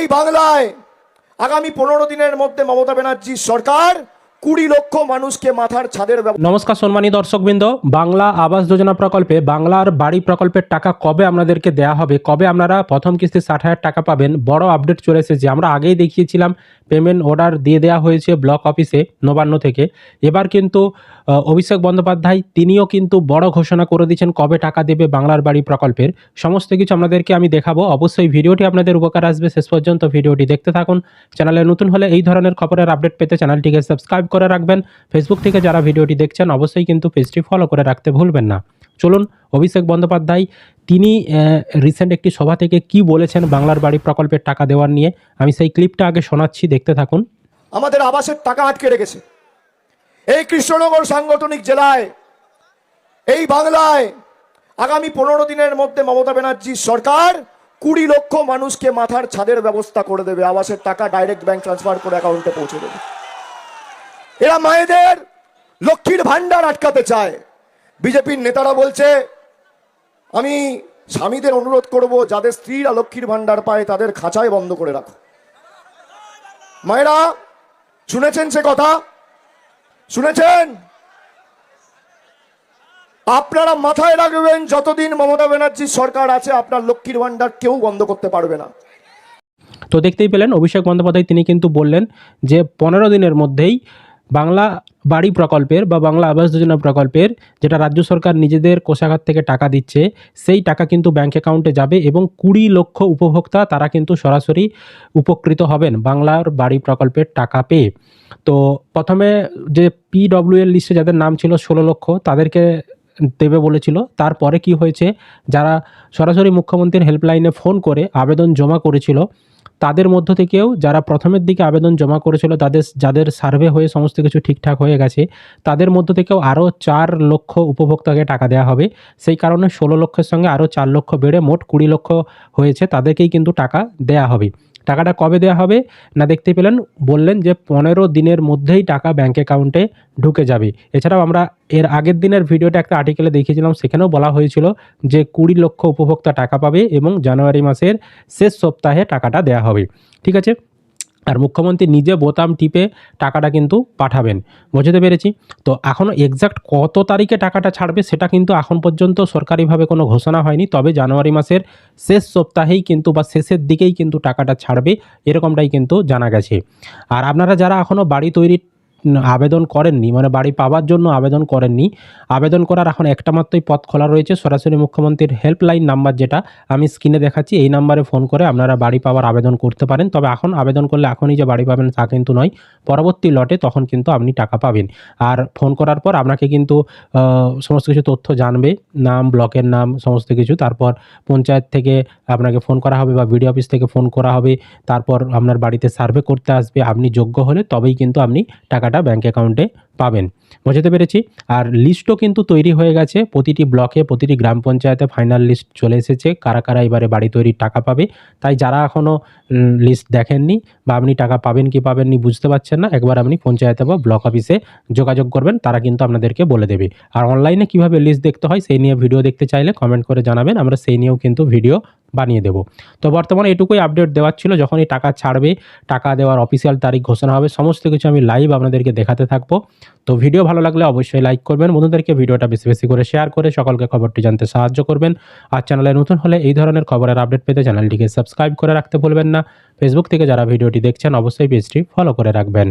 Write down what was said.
এই বাংলায় আগামী পনেরো দিনের মধ্যে মমতা ব্যানার্জির সরকার কুড়ি লক্ষ মানুষকে মাথার ছাদের নমস্কার সম্মানী দর্শকবৃন্দ, বাংলা আবাস যোজনা প্রকল্পে বাংলার বাড়ি প্রকল্পের টাকা কবে আপনাদেরকে দেয়া হবে, কবে আপনারা প্রথম কিস্তি ষাট হাজার টাকা পাবেন, বড় আপডেট চলে এসেছে। আমরা আগেই দেখিয়েছিলাম পেমেন্ট অর্ডার দিয়ে দেওয়া হয়েছে ব্লক অফিসে নবান্ন থেকে। এবার কিন্তু অভিষেক বন্দ্যোপাধ্যায়, তিনিও কিন্তু বড় ঘোষণা করে দিয়েছেন কবে টাকা দেবে বাংলার বাড়ি প্রকল্পের। সমস্ত কিছু আপনাদেরকে আমি দেখাবো। অবশ্যই ভিডিওটি আপনাদের উপকার আসবে। শেষ পর্যন্ত ভিডিওটি দেখতে থাকুন। চ্যানেলে নতুন হলে এই ধরনের খবরের আপডেট পেতে চ্যানেলটিকে সাবস্ক্রাইব করে রাখবেন। ফেসবুক থেকে যারা ভিডিওটি দেখছেন, অবশ্যই কিন্তু পেজটি ফলো করে রাখতে ভুলবেন না। চলুন, অভিষেক বন্দ্যোপাধ্যায়, তিনি রিসেন্ট একটি সভা থেকে কি বলেছেন বাংলার বাড়ি প্রকল্পের টাকা দেওয়ার নিয়ে? আমি সেই ক্লিপটা আগে শোনাচ্ছি, দেখতে থাকুন। আমাদের আবাসের টাকা আটকে রেখেছে। এই কৃষ্ণনগর সাংগঠনিক জেলায়, এই বাংলায় আগামী পনেরো দিনের মধ্যে মমতা ব্যানার্জির সরকার কুড়ি লক্ষ মানুষকে মাথার ছাদের ব্যবস্থা করে দেবে। আবাসের টাকা ডাইরেক্ট ব্যাংক ট্রান্সফার করে অ্যাকাউন্টে পৌঁছে দেবে। এরা মায়েদের লক্ষ্মীর ভান্ডার আটকাতে চায়। বিজেপির নেতারা বলছে, আমি স্বামীদের অনুরোধ করব, যাদের স্ত্রীরা লক্ষ্মীর ভান্ডার পায় তাদের খাঁচায় বন্ধ করে রাখো। মায়েরা, শুনেছেন সে কথা? শুনেছেন? আপনারা মাথায় রাখবেন, যতদিন মমতা ব্যানার্জির সরকার আছে, আপনার লক্ষ্মীর ভান্ডার কেউ বন্ধ করতে পারবে না। তো দেখতেই পেলেন, অভিষেক বন্দ্যোপাধ্যায়, তিনি কিন্তু বললেন যে, পনেরো দিনের মধ্যেই বাংলা বাড়ি প্রকল্পের বা বাংলা আবাস যোজনা প্রকল্পের যেটা রাজ্য সরকার নিজেদের কোষাগার থেকে টাকা দিচ্ছে, সেই টাকা কিন্তু ব্যাংক অ্যাকাউন্টে যাবে এবং কুড়ি লক্ষ উপভোক্তা তারা কিন্তু সরাসরি উপকৃত হবেন বাংলার বাড়ি প্রকল্পের টাকা পেয়ে। তো প্রথমে যে পিডব্লিউ এর লিস্টে যাদের নাম ছিল ষোলো লক্ষ, তাদেরকে দেবে বলেছিল। তারপরে কি হয়েছে, যারা সরাসরি মুখ্যমন্ত্রীর হেল্পলাইনে ফোন করে আবেদন জমা করেছিল তাদের মধ্য থেকেও যারা প্রথমের দিকে আবেদন জমা করেছিল, তাদের, যাদের সার্ভে হয়ে সমস্ত কিছু ঠিকঠাক হয়ে গেছে, তাদের মধ্য থেকেও আরও চার লক্ষ উপভোক্তাকে টাকা দেওয়া হবে। সেই কারণে ষোলো লক্ষের সঙ্গে আরও চার লক্ষ বেড়ে মোট কুড়ি লক্ষ হয়েছে, তাদেরকেই কিন্তু টাকা দেয়া হবে। টাকাটা কবে দেওয়া হবে না দেখতে পেলেন, বললেন যে পনেরো দিনের মধ্যেই টাকা ব্যাঙ্ক অ্যাকাউন্টে ঢুকে যাবে। এছাড়াও আমরা এর আগের দিনের ভিডিওটা একটা আর্টিকেলে দেখিয়েছিলাম, সেখানেও বলা হয়েছিল যে কুড়ি লক্ষ উপভোক্তা টাকা পাবে এবং জানুয়ারি মাসের শেষ সপ্তাহে টাকাটা দেওয়া হবে। ঠিক আছে? আর মুখ্যমন্ত্রী নিজে বোতাম টিপে টাকাটা কিন্তু পাঠাবেন। বুঝতে পেরেছি? তো এখনও এক্স্যাক্ট কত তারিখে টাকাটা ছাড়বে সেটা কিন্তু এখন পর্যন্ত সরকারিভাবে কোনো ঘোষণা হয়নি, তবে জানুয়ারি মাসের শেষ সপ্তাহেই কিন্তু বা শেষের দিকেই কিন্তু টাকাটা ছাড়বে, এরকমটাই কিন্তু জানা গেছে। আর আপনারা যারা এখনও বাড়ি তৈরির আবেদন করেননি মানে বাড়ি পাওয়ার জন্য আবেদন করেননি। আবেদন করার এখন একটা মাত্রই পথ খোলা রয়েছে, সরাসরি মুখ্যমন্ত্রীর হেল্পলাইন নাম্বার যেটা আমি স্ক্রিনে দেখাচ্ছি, এই নাম্বারে ফোন করে আপনারা বাড়ি পাওয়ার আবেদন করতে পারেন। তবে এখন আবেদন করলে এখনই যে বাড়ি পাবেন তা কিন্তু নয়, পরবর্তী লটে তখন কিন্তু আপনি টাকা পাবেন। আর ফোন করার পর আপনাকে কিন্তু সমস্ত কিছু তথ্য জানবে, নাম, ব্লকের নাম, সমস্ত কিছু। তারপর পঞ্চায়েত থেকে আপনাকে ফোন করা হবে বা বিডিও অফিস থেকে ফোন করা হবে। তারপর আপনার বাড়িতে সার্ভে করতে আসবে। আপনি যোগ্য হলে তবেই কিন্তু আপনি টাকাটা ব্যাঙ্ক অ্যাকাউন্টে পাবেন। বোঝাতে পেরেছি? আর লিস্টও কিন্তু তৈরি হয়ে গেছে। প্রতিটি ব্লকে, প্রতিটি গ্রাম পঞ্চায়েতে ফাইনাল লিস্ট চলে এসেছে। কারা কারা এবারে বাড়ি তৈরির টাকা পাবে? তাই যারা এখনও লিস্ট দেখেননি বা আপনি টাকা পাবেন কি পাবেননি বুঝতে পারছেন না, একবার আপনি পঞ্চায়েতে বা ব্লক অফিসে যোগাযোগ করবেন, তারা কিন্তু আপনাদেরকে বলে দেবে। আর অনলাইনে কীভাবে লিস্ট দেখতে হয় সেই নিয়ে ভিডিও দেখতে চাইলে কমেন্ট করে জানাবেন, আমরা সেই নিয়েও কিন্তু ভিডিও বানিয়ে দেবো। তো বর্তমানে এটুকুই আপডেট দেওয়ার ছিল, যখনই টাকা ছাড়বে, টাকা দেওয়ার অফিসিয়াল তারিখ ঘোষণা হবে, সমস্ত কিছু আমি লাইভ আপনাদেরকে দেখাতে থাকব। তো ভিডিও ভালো লাগলে অবশ্যই লাইক করবেন। বন্ধুদেরকে ভিডিওটা বেশি বেশি করে শেয়ার করে সকলকে খবরটি জানতে সাহায্য করবেন। আর চ্যানেলে নতুন হলে এই ধরনের খবরের আপডেট পেতে চ্যানেলটিকে সাবস্ক্রাইব করে রাখতে ভুলবেন না। ফেসবুক থেকে যারা ভিডিওটি দেখছেন, অবশ্যই পেজটি ফলো করে রাখবেন।